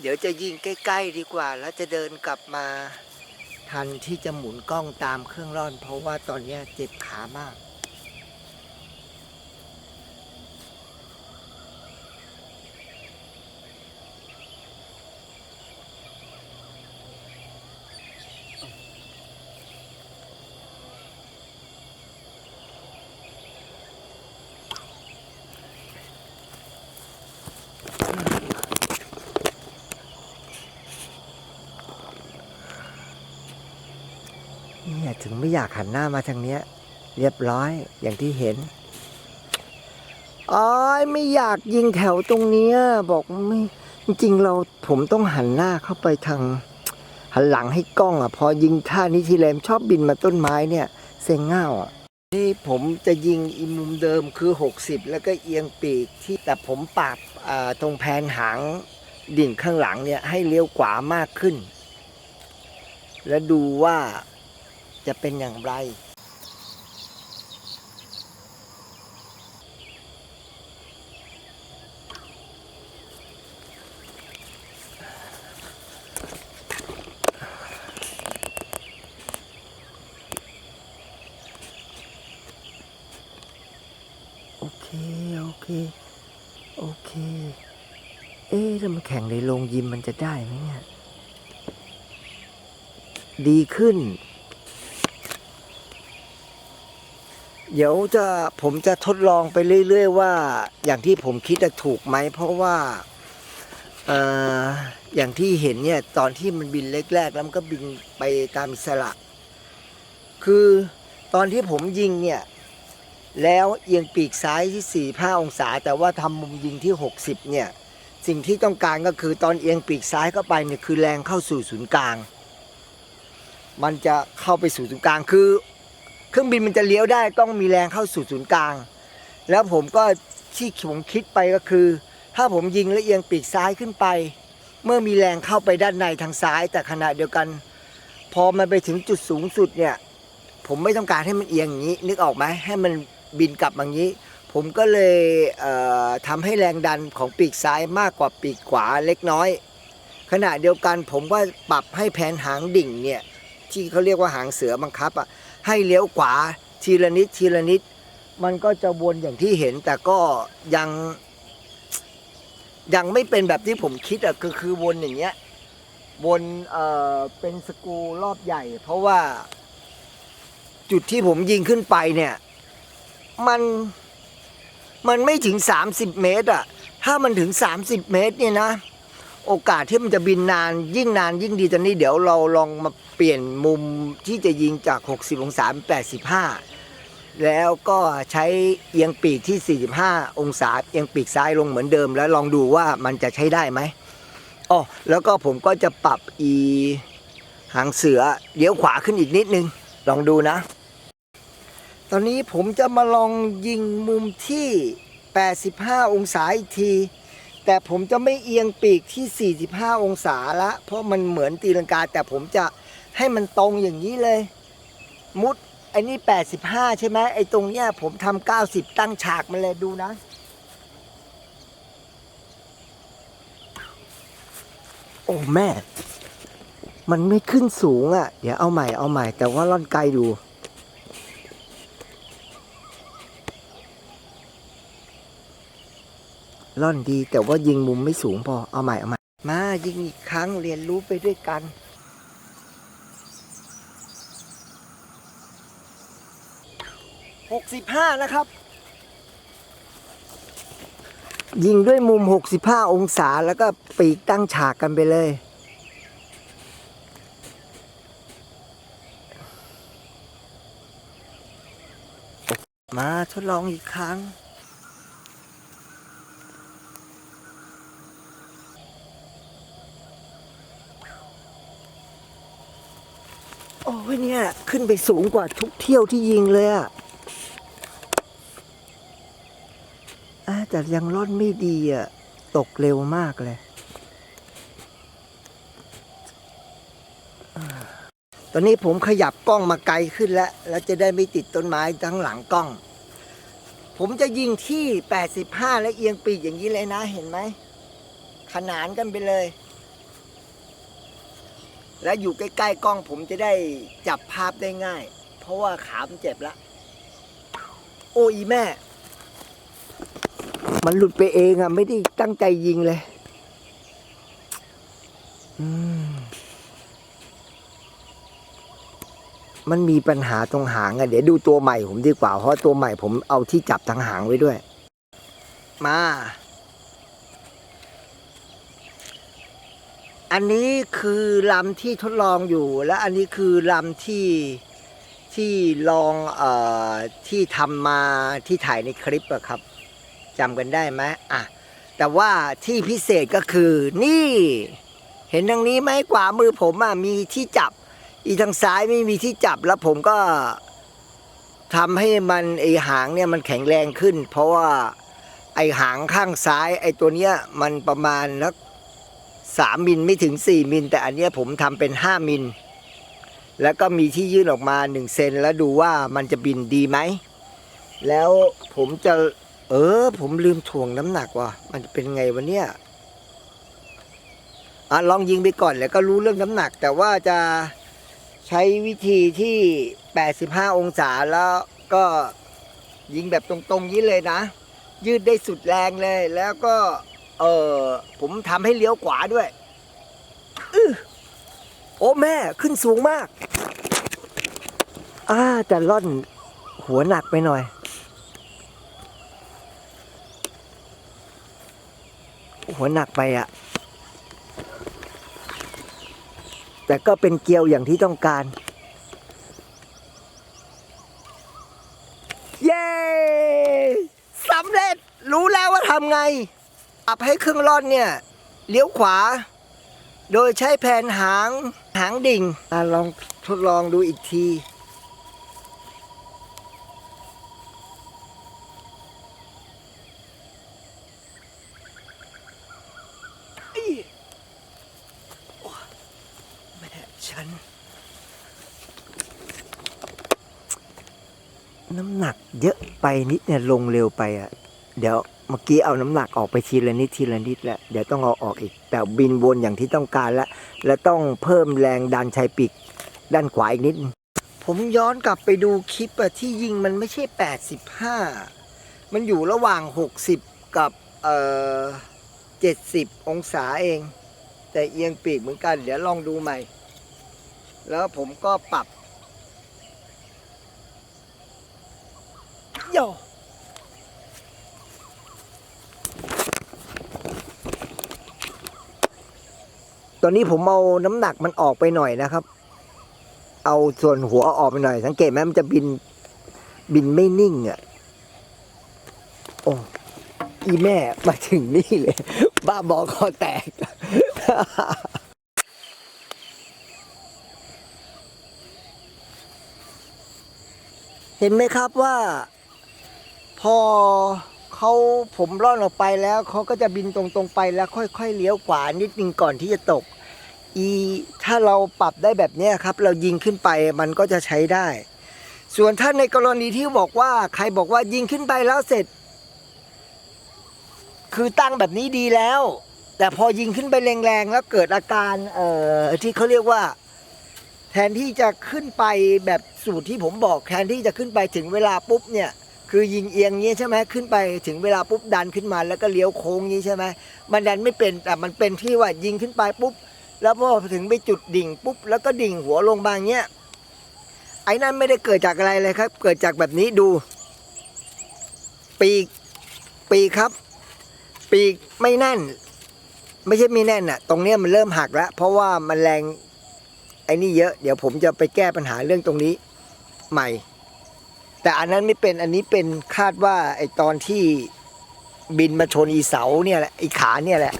เดี๋ยวจะยิงใกล้ๆดีกว่า แล้วจะเดินกลับมา ทันที่จะหมุนกล้องตามเครื่องร่อน เพราะว่าตอนนี้เจ็บขามาก อยากหันหน้ามาทางเนี้ย เรียบร้อยอย่างที่เห็นอ้อยไม่อยากยิงแถวตรงเนี้ยบอกไม่จริงเราผมต้องหันหน้าเข้าไปทาง หันหลังให้กล้องอะ พอยิงท่านี้ทีแรมชอบบินมาต้นไม้เนี่ย เซ็งเง่าอะนี่ผมจะยิงอีมุมเดิมคือ 60 แล้วก็เอียงปีกที่แต่ผมปรับอ่าตรงแผนหางดิ่งข้างหลังเนี่ยให้เลี้ยวขวามากขึ้น แล้วดูว่า จะเป็นอย่างไร โอเค โอเค โอเค เอ๊ะถ้ามันแข่งในโรงยิมมันจะได้ไหมเนี่ย ดีขึ้น เดี๋ยวจะผมจะทดลองไปเรื่อย ๆ ว่า อย่างที่ผมคิดจะถูกไหมเพราะว่าเอ่ออย่างที่เห็นเนี่ยตอนที่มันบินแรกๆแล้วมันก็บินไปตามอิสระคือตอนที่ผมยิงเนี่ยแล้วเอียงปีกซ้ายที่ 4 5 องศา แต่ว่าทำมุมยิงที่ 60 เนี่ย สิ่งที่ต้องการก็คือตอนเอียงปีกซ้ายเข้าไปเนี่ยคือแรงเข้าสู่ศูนย์กลาง มันจะเข้าไปสู่ศูนย์กลางคือ เครื่องบินมันจะเลี้ยวได้ต้องมีแรงเข้าสู่ศูนย์กลาง แล้วผมก็ที่ผมคิดไปก็คือ ถ้าผมยิงและเอียงปีกซ้ายขึ้นไป เมื่อมีแรงเข้าไปด้านในทางซ้าย แต่ขณะเดียวกัน พอมันไปถึงจุดสูงสุดเนี่ย ผมไม่ต้องการให้มันเอียงอย่างนี้ นึกออกไหมให้มันบินกลับอย่างนี้ ผมก็เลยเอ่อทำให้แรงดันของปีกซ้ายมากกว่าปีกขวาเล็กน้อย ขณะเดียวกันผมก็ปรับให้แผนหางดิ่งเนี่ยที่เขาเรียกว่าหางเสือบังคับอะ ให้เลี้ยวขวาทีละนิดทีละนิด มันก็จะวนอย่างที่เห็น แต่ก็ยัง ยังไม่เป็นแบบที่ผมคิดอะคือคือวนอย่างเงี้ยวนเอ่อเป็นสกรูรอบใหญ่ เพราะว่า จุดที่ผมยิงขึ้นไปเนี่ย มันมันไม่ถึง 30 เมตรอะถ้ามันถึง 30 เมตรเนี่ยนะ โอกาสที่มันจะบินนานยิ่งนานยิ่งดีตอนนี้เดี๋ยวเราลองมาเปลี่ยนมุมที่จะยิงจาก 60 องศาเป็น85 แล้วก็ใช้เอียงปีกที่ 45 องศาเอียงปีกซ้ายลงเหมือนเดิม แล้วลองดูว่ามันจะใช้ได้ไหมอ๋อแล้วก็ผมก็จะปรับอีหางเสือเลี้ยวขวาขึ้นอีกนิดนึง ลองดูนะ ตอนนี้ผมจะมาลองยิงมุมที่ 85 องศาอีกที แต่ผมจะไม่เอียงปีกที่ 45 องศาละ เพราะมันเหมือนตีลังกา แต่ผมจะให้มันตรงอย่างนี้เลย มุดไอ้นี่ 85 ใช่ไหมไอ้ตรงเนี้ยผมทำ90 ตั้งฉากมันเลยดูนะ โอ้แม่ มันไม่ขึ้นสูงอะ่ะ เดี๋ยวเอาใหม่เอาใหม่ แต่ว่าล่อนไกลดู ล่อนดี แต่ว่ายิงมุมไม่สูงพอเอาใหม่เอาใหม่มายิงอีกครั้งเรียนรู้ไปด้วยกันหกสิบห้านะครับ ยิงด้วยมุม 65 องศาแล้วก็ปีกตั้งฉากกันไปเลยมาทดลองอีกครั้ง อ้ยเนี่ยขึ้นไปสูงกว่าทุกเที่ยวที่ยิงเลยอะอะแต่ยังร่อนไม่ดีอะตกเร็วมากเลย ตอนนี้ผมขยับกล้องมาไกลขึ้นแล้ว แล้วจะได้ไม่ติดต้นไม้ทั้งหลังกล้อง ผมจะยิงที่ 85 และเอียงปีกอย่างนี้เลยนะ เห็นไหม ขนานกันไปเลย แล้วอยู่ใกล้ๆกล้องผมจะได้จับภาพได้ง่าย เพราะว่าขามันเจ็บละโอ้ยแม่ มันหลุดไปเองอะไม่ได้ตั้งใจยิงเลยมันมีปัญหาตรงหางอะเดี๋ยวดูตัวใหม่ผมดีกว่า เพราะตัวใหม่ผมเอาที่จับทางหางไว้ด้วย มา อันนี้คือลำที่ทดลองอยู่ และอันนี้คือลำที่ที่ลองเอ่อที่ทำมาที่ถ่ายในคลิปอะครับจำกันได้ไหมอะแต่ว่าที่พิเศษก็คือนี่ เห็นทางนี้ไหมขวามือผมอะมีที่จับ อีทางซ้ายไม่มีที่จับแล้วผมก็ทำให้มันไอหางเนี่ยมันแข็งแรงขึ้น เพราะว่าไอหางข้างซ้ายไอตัวเนี้ยมันประมาณนัก สามมิลไม่ถึงสี่มิลแต่อันนี้ผมทำเป็นห้ามิลแล้วก็มีที่ยื่นออกมาหนึ่งเซนแล้วดูว่ามันจะบินดีไหม แล้วผมจะเออ ผมลืมถ่วงน้ำหนักว่ะมันจะเป็นไงวะเนี่ยอะลองยิงไปก่อนแล้วก็รู้เรื่องน้ำหนัก แต่ว่าจะใช้วิธีที่ 85 องศาแล้วก็ยิงแบบตรงๆนี้เลยนะ ยืดได้สุดแรงเลยแล้วก็ เออผมทำให้เลี้ยวขวาด้วยอือโอ้แม่ขึ้นสูงมาก อ่าแต่ล่อนหัวหนักไปหน่อยหัวหนักไปอะแต่ก็เป็นเกลียวอย่างที่ต้องการ เย้สำเร็จรู้แล้วว่าทำไง อับให้เครื่องร่อนเนี่ยเลี้ยวขวา โดยใช้แผ่นหางหางดิ่งอลองทดลองดูอีกที แม่ฉัน น้ำหนักเยอะไปนิดเนี่ยลงเร็วไปอะ เดี๋ยว เมื่อกี้เอาน้ำหนักออกไปทีละนิดทีละนิดแล้วเดี๋ยวต้องเอาออกอีก แต่บินวนอย่างที่ต้องการแล้ว และต้องเพิ่มแรงดันชายปีกด้านขวาอีกนิด ผมย้อนกลับไปดูคลิปอะที่ยิงมันไม่ใช่ 85 มันอยู่ระหว่าง 60 กับเอ่อ70 องศาเอง แต่เอียงปีกเหมือนกัน เดี๋ยวลองดูใหม่ แล้วผมก็ปรับโย ตอนนี้ผมเอาน้ำหนักมันออกไปหน่อยนะครับ เอาส่วนหัวออกไปหน่อย สังเกตไหมมันจะบิน บินไม่นิ่งอะ โอ้อีแม่มาถึงนี่เลย บ้าบอคอแตก เห็นไหมครับว่า พอ เขาผมร่อนออกไปแล้วเขาก็จะบินตรงๆไปแล้วค่อยๆเลี้ยวขวานิดนึงก่อนที่จะตก อีถ้าเราปรับได้แบบนี้ครับ เรายิงขึ้นไปมันก็จะใช้ได้ ส่วนถ้าในกรณีที่บอกว่าใครบอกว่ายิงขึ้นไปแล้วเสร็จ คือตั้งแบบนี้ดีแล้ว แต่พอยิงขึ้นไปแรงๆแล้วเกิดอาการเอ่อที่เขาเรียกว่าแทนที่จะขึ้นไปแบบสูตรที่ผมบอกแทนที่จะขึ้นไปถึงเวลาปุ๊บเนี่ย คือยิงเอียงงี้ใช่ไหมขึ้นไปถึงเวลาปุ๊บดันขึ้นมา แล้วก็เลี้ยวโค้งงี้ใช่ไหมมันดันไม่เป็นแต่มันเป็นที่ว่ายิงขึ้นไปปุ๊บ แล้วพอถึงไปจุดดิ่งปุ๊บแล้วก็ดิ่งหัวลงบางเงี้ยไอ้นั่นไม่ได้เกิดจากอะไรเลยครับ เกิดจากแบบนี้ดู ปีกปีกครับ ปีกไม่แน่น ไม่ใช่ม่แน่นอะตรงเนี้ยมันเริ่มหักแล้ว เพราะว่ามันแรงไอ้นี่เยอะ เดี๋ยวผมจะไปแก้ปัญหาเรื่องตรงนี้ใหม่ แต่อันนั้นไม่เป็นอันนี้เป็นคาดว่าไอตอนที่บินมาชนอีเสาเนี่ยแหละไอขาเนี่ยแหละ